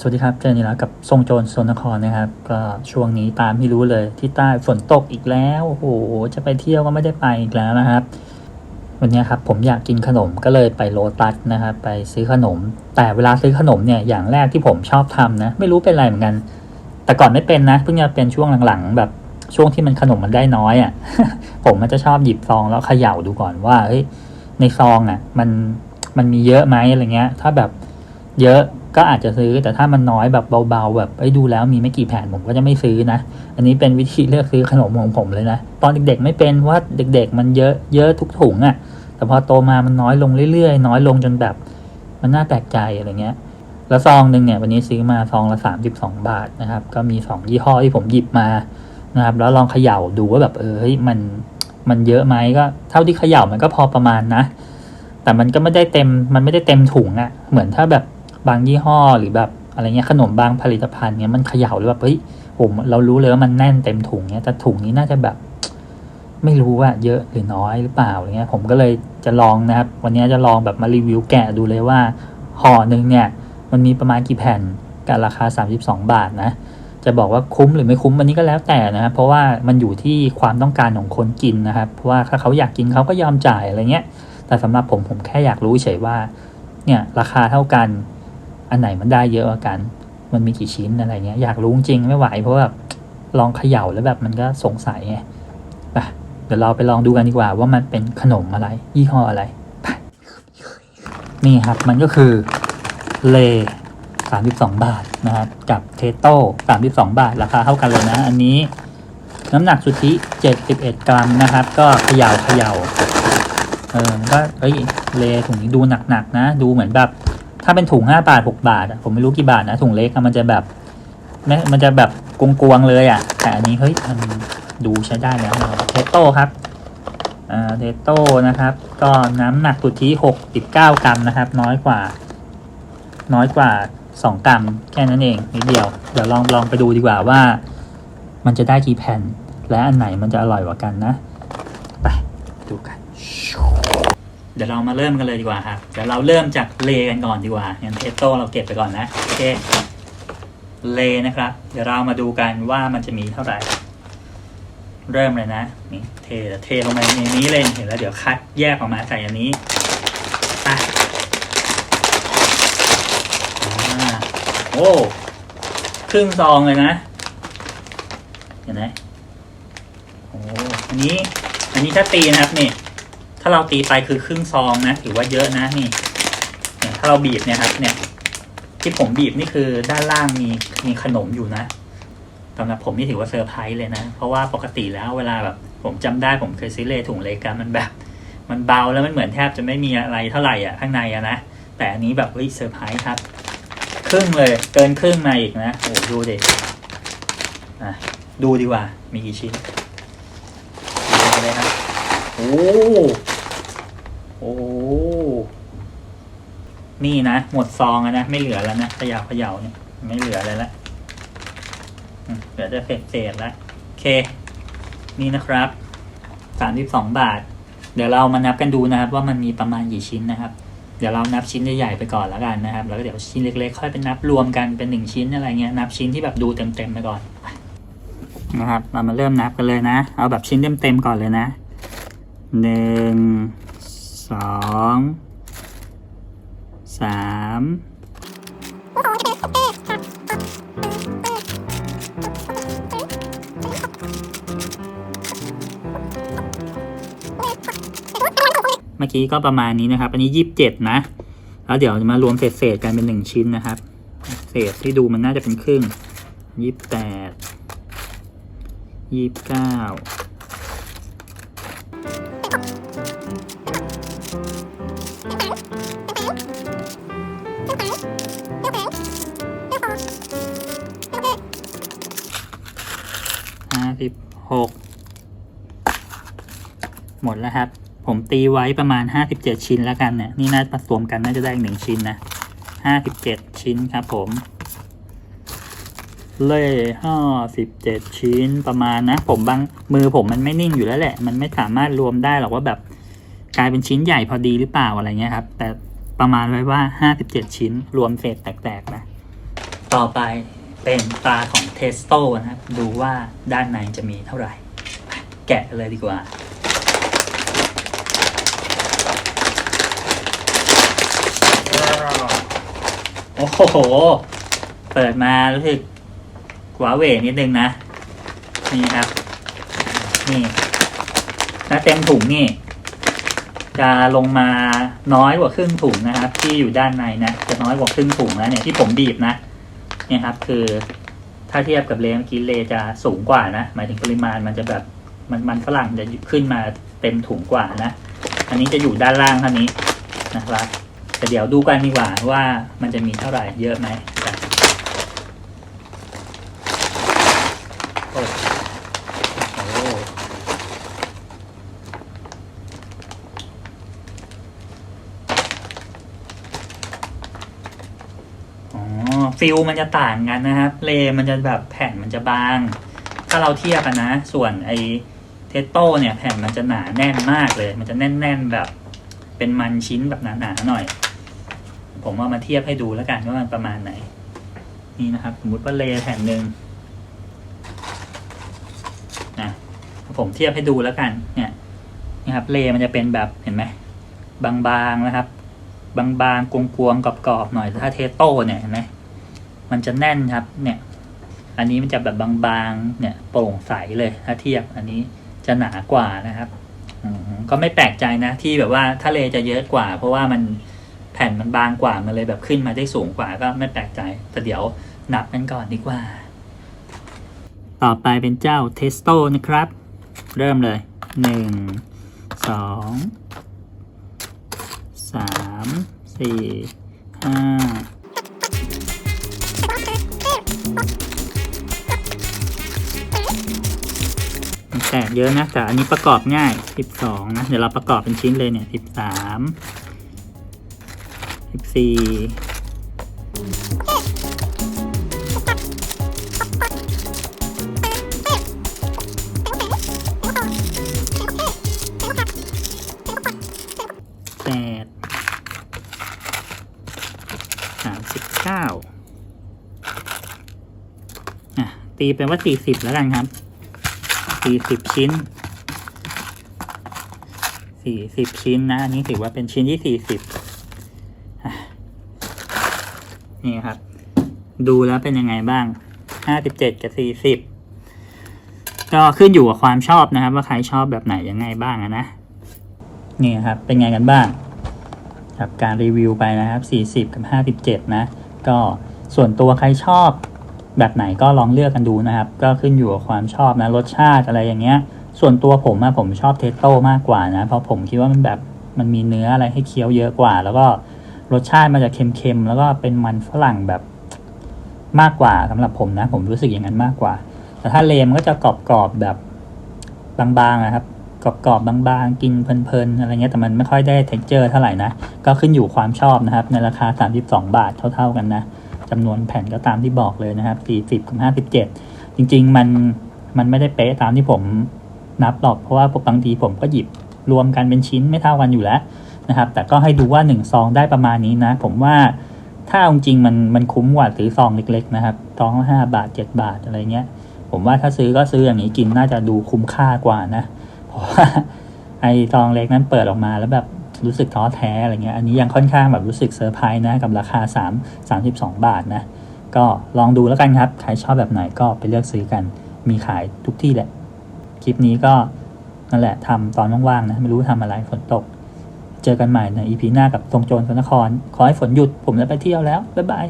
สวัสดีครับ เจอนี่แล้วกับทรงโจรโซนนครนะครับ ก็ช่วงนี้ตามที่รู้เลยที่ใต้ฝนตกอีกแล้ว โอ้โห จะไปเที่ยวก็ไม่ได้ไปอีกแล้วนะครับ วันนี้ครับผมอยากกินขนมก็เลยไปโลตัสนะครับ ไปซื้อขนม แต่เวลาซื้อขนมเนี่ยอย่างแรกที่ผมชอบทำนะ ไม่รู้เป็นไรเหมือนกัน แต่ก่อนไม่เป็นนะ เพิ่งจะเป็นช่วงหลังๆ แบบช่วงที่มันขนมมันได้น้อยอะ่ะ ผมมันจะชอบหยิบซองแล้วเขย่าดูก่อนว่าเฮ้ยในซองอะ มันมันมีเยอะไหมอะไรเงี้ย ถ้าแบบเยอะ ก็อาจจะซื้อแต่ถ้ามันน้อยแบบเบาๆ แบบเอ้ดูแล้วมีไม่กี่แผ่นผมก็จะไม่ซื้อนะ อันนี้เป็นวิธีเลือกซื้อขนมของผมเลยนะ ตอนเด็กๆไม่เป็นว่าเด็กๆ มันเยอะเยอะทุกถุงอะ่ะ แต่พอโตมามันน้อยลงเรื่อยๆ น้อยลงจนแบบมันน่าแปลกใจอะไรเงี้ย แล้วซองหนึ่งเนี่ยวันนี้ซื้อมาซองละสามสิบสองบาทนะครับ ก็มีสองยี่ห้อที่ผมหยิบมานะครับ แล้วลองเขย่าดูว่าแบบเออเฮ้ยมันมันเยอะไหมก็เท่าที่เขย่ามันก็พอประมาณนะ แต่มันก็ไม่ได้เต็มมันไม่ได้เต็มถุงอะ่ะ เหมือนถ้าแบบ บางยี่ห้อหรือแบบอะไรเงี้ยขนมบางผลิตภัณฑ์เนี้ยมันเขย่าเลยแบบเฮ้ยผมเรารู้เลยว่ามันแน่นเต็มถุงเนี้ยแต่ถุงนี้น่าจะแบบ ไม่รู้ว่าเยอะหรือน้อยหรือเปล่าอะไรเงี้ย ผมก็เลยจะลองนะครับ วันนี้จะลองแบบมารีวิวแกะดูเลยว่าห่อหนึ่งเนี่ย มันมีประมาณกี่แผ่นกับราคา 32 บาทนะ จะบอกว่าคุ้มหรือไม่คุ้มวันนี้ก็แล้วแต่นะครับ เพราะว่ามันอยู่ที่ความต้องการของคนกินนะครับเพราะว่าถ้าเขาอยากกินเขาก็ยอมจ่ายอะไรเงี้ย แต่สำหรับผมผมแค่อยากรู้เฉยว่า เนี่ยราคาเท่ากัน อันไหนมันได้เยอะมากัน มันมีกี่ชิ้นอะไรเงี้ย อยากรู้จริงไม่ไหวเพราะว่าแบบลองเขย่าแล้วแบบมันก็สงสัยไงไปเดี๋ยวเราไปลองดูกันดีกว่า ว่ามันเป็นขนมอะไร ยี่ห้ออะไรไปนี่ครับมันก็คือเล32บาทนะครับกับเทโต้32บาท ราคาเท่ากันเลยนะ อันนี้น้ำหนักสุทธิ71กรัมนะครับ ก็เขย่าเขย่าเออก็เอ้ยเลถุงนี้ดูหนักๆนะ ดูเหมือนแบบ ถ้าเป็นถุงห้าบาทหกบาทผมไม่รู้กี่บาทนะถุงเล็กมันจะแบบไม่มันจะแบบกวงๆเลยอะแต่อันนี้เฮ้ยมันดูใช้ได้แล้วเทสโต้ครับอ่าเทสโต้นะครับ ก็น้ำหนักสุทธิหกสิบเก้ากรัมนะครับ น้อยกว่า น้อยกว่าสองกรัมแค่นั้นเองนิดเดียว เดี๋ยวลองลองไปดูดีกว่าว่า มันจะได้กี่แผ่น และอันไหนมันจะอร่อยกว่ากันนะ ไปดูกัน เดี๋ยวเรามาเริ่มกันเลยดีกว่าครับเดี๋ยวเราเริ่มจากเลกันก่อนดีกว่าอย่างเทสโต้เราเก็บไปก่อนนะโอเคเลนะครับ เดี๋ยวเรามาดูกันว่ามันจะมีเท่าไหร่ เริ่มเลยนะนี่เทเทลงมาในนี้เลยเห็นแล้วเดี๋ยวคัดแยกออกมาใส่อันนี้อะโอ้ครึ่งซองเลยนะ เห็นไหมโอ้อันนี้ อันนี้ถ้าตีนะครับนี่าเราตีไปคือครึ่งซองนะถือว่าเยอะนะนี่เนี่ยถ้าเราบีบเนี่ยครับ เนี่ย ที่ผมบีบนี่คือด้านล่างมีมีขนมอยู่นะสำหรับผมนี่ถือว่าเซอร์ไพรส์เลยนะ เพราะว่าปกติแล้วเวลาแบบ ผมจำได้ผมเคยซื้อเลถุงเลกกันมันแบบ มันเบาแล้วมันเหมือนแทบจะไม่มีอะไรเท่าไหร่อะข้างในอะนะแต่อันนี้แบบเฮ้ยเซอร์ไพรส์ครับ ครึ่งเลยเกินครึ่งมาอีกนะโอ้ดูดิอะดูดีกว่า มีกี่ชิ้นดูกันเลยครับโอ้ โอ้นี่นะ หมดซองแล้วนะ ไม่เหลือแล้วนะขยาวขยาเนี่ย ไม่เหลืออะไรล้วอืมเหลือแต่เศษเศษๆแล้วโอเค นี่นะครับสามสิบสองบาท เดี๋ยวเรามานับกันดูนะครับ ว่ามันมีประมาณกี่ชิ้นนะครับ เดี๋ยวเรานับชิ้นใหญ่ๆไปก่อนแล้วกันนะครับ แล้วก็เดี๋ยวชิ้นเล็กๆ ค่อยเป็นนับรวมกันเป็นหนึ่งชิ้นอะไรเงี้ย นับชิ้นที่แบบดูเต็มๆไปก่อนนะครับ เรามาเริ่มนับกันเลยนะ เอาแบบชิ้นเต็มๆก่อนเลยนะหนึ่ง สองสามเมื่อกี้ก็ประมาณนี้นะครับ อันนี้ยี่สิบเจ็ดนะ แล้วเดี๋ยวมารวมเศษๆกันเป็นหนึ่งชิ้นนะครับ เศษที่ดูมันน่าจะเป็นครึ่งยี่สิบแปดยี่สิบเก้า หกหมดแล้วครับ ผมตีไว้ประมาณห้าสิบเจ็ดชิ้นแล้วกันเนี่ยนี่น่าผสมกันน่าจะได้อีกหนึ่งชิ้นนะห้าสิบเจ็ดชิ้นครับผมเล่ห้าสิบเจ็ดชิ้นประมาณนะ ผมบางมือผมมันไม่นิ่งอยู่แล้วแหละ มันไม่สามารถรวมได้หรอกว่าแบบกลายเป็นชิ้นใหญ่พอดีหรือเปล่าอะไรเงี้ยครับ แต่ประมาณไว้ว่าห้าสิบเจ็ดชิ้นรวมเศษแตกๆนะ ต่อไป เป็นตาของเทสโต้นะครับ ดูว่าด้านในจะมีเท่าไหร่ แกะเลยดีกว่า โอ้โห เปิดมารู้สึกหวาเหวนิดนึงนะ นี่ครับ นี่ถ้าเต็มถุงนี่ จะลงมาน้อยกว่าครึ่งถุงนะครับ ที่อยู่ด้านในนะ จะน้อยกว่าครึ่งถุงแล้วเนี่ยที่ผมบีบนะ เนี่ยครับคือถ้าเทียบกับเลเมื่อกี้เลจะสูงกว่านะ หมายถึงปริมาณมันจะแบบมันมันฝรั่งจะขึ้นมาเต็มถุงกว่านะ อันนี้จะอยู่ด้านล่างเท่านี้นะครับแต่เดี๋ยวดูกันดีกว่าว่ามันจะมีเท่าไหร่เยอะไหมโอ้โหอ๋อ ฟิลมันจะต่างกันนะครับ เลมันจะแบบแผ่นมันจะบาง ถ้าเราเทียบกันนะ ส่วนไอเทสโต้เนี่ยแผ่นมันจะหนาแน่นมากเลย มันจะแน่น ๆแบบ เป็นมันชิ้นแบบหนาๆหน่อย ผมเอามาเทียบให้ดูแล้วกันว่ามันประมาณไหน นี่นะครับ สมมติว่าเลแผ่นหนึ่งนะผมเทียบให้ดูแล้วกัน เนี่ยนี่ครับ เลมันจะเป็นแบบเห็นไหมบางๆนะครับ บางๆกวงๆกรอบๆหน่อยถ้าเทสโต้เนี่ยเห็นไหม มันจะแน่นครับ เนี่ย อันนี้มันจะแบบบางๆ เนี่ยโปร่งใสเลยถ้าเทียบ อันนี้จะหนากว่านะครับก็ไม่แปลกใจนะ ที่แบบว่าทะเลจะเยอะกว่า เพราะว่ามันแผ่นมันบางกว่ามันเลยแบบขึ้นมาได้สูงกว่าก็ไม่แปลกใจ แต่เดี๋ยวนับกันก่อนดีกว่า ต่อไปเป็นเจ้าเทสโตนะครับ เริ่มเลยหนึ่งสองสามสี่ห้า แตกเยอะนะแต่อันนี้ประกอบง่ายสิบสองนะ เดี๋ยวเราประกอบเป็นชิ้นเลยเนี่ยสิบสามสิบสี่แปดสามสิบเก้าอะตีเป็นว่าสี่สิบแล้วกันครับ สี่สิบชิ้นสี่สิบชิ้นนะ อันนี้ถือว่าเป็นชิ้นที่สี่สิบนี่ครับ ดูแล้วเป็นยังไงบ้างห้าสิบเจ็ดกับสี่สิบก็ขึ้นอยู่กับความชอบนะครับ ว่าใครชอบแบบไหนยังไงบ้างนะนี่ครับ เป็นไงกันบ้างครับการรีวิวไปนะครับ 40 กับ 57 นะ ก็ส่วนตัวใครชอบ แบบไหนก็ลองเลือกกันดูนะครับ ก็ขึ้นอยู่กับความชอบนะรสชาติอะไรอย่างเงี้ย ส่วนตัวผมอะผมชอบเทสโต้มากกว่านะ เพราะผมคิดว่ามันแบบมันมีเนื้ออะไรให้เคี้ยวเยอะกว่า แล้วก็รสชาติมันจะเค็มๆแล้วก็เป็นมันฝรั่งแบบมากกว่าสำหรับผมนะ ผมรู้สึกอย่างนั้นมากกว่า แต่ถ้าเลมก็จะกรอบๆแบบบางๆนะครับกรอบๆบางๆ กินเพลินๆอะไรเงี้ยแต่มันไม่ค่อยได้ t e x t อร์เท่าไหร่นะ ก็ขึ้นอยู่ความชอบนะครับ ในราคา 32 บาทเท่า ๆกันนะ จำนวนแผ่นก็ตามที่บอกเลยนะครับ 40กับ57 จริง ๆ มันมันไม่ได้เป๊ะตามที่ผมนับหรอกเพราะว่าบางทีผมก็หยิบรวมกันเป็นชิ้นไม่เท่ากันอยู่แล้วนะครับ แต่ก็ให้ดูว่า1ซองได้ประมาณนี้นะ ผมว่าถ้าเอาจริงๆมันมันคุ้มกว่าซื้อซองเล็กๆนะครับซองละห้าบาท7บาทอะไรเงี้ย ผมว่าถ้าซื้อก็ซื้ออย่างนี้กินน่าจะดูคุ้มค่ากว่านะ เพราะว่าไอซองเล็กนั้นเปิดออกมาแล้วแบบ รู้สึกท้อแท้อะไรเงี้ยอันนี้ยังค่อนข้างแบบรู้สึกเซอร์ไพรส์นะกับราคา 3 32 บาทนะ ก็ลองดูแล้วกันครับ ใครชอบแบบไหนก็ไปเลือกซื้อกัน มีขายทุกที่แหละ คลิปนี้ก็นั่นแหละทำตอนว่างๆนะ ไม่รู้ทำอะไรฝนตก เจอกันใหม่ในอีพีหน้ากับทรงโจรสนคร ขอให้ฝนหยุดผมจะไปเที่ยวแล้ว บ๊ายบาย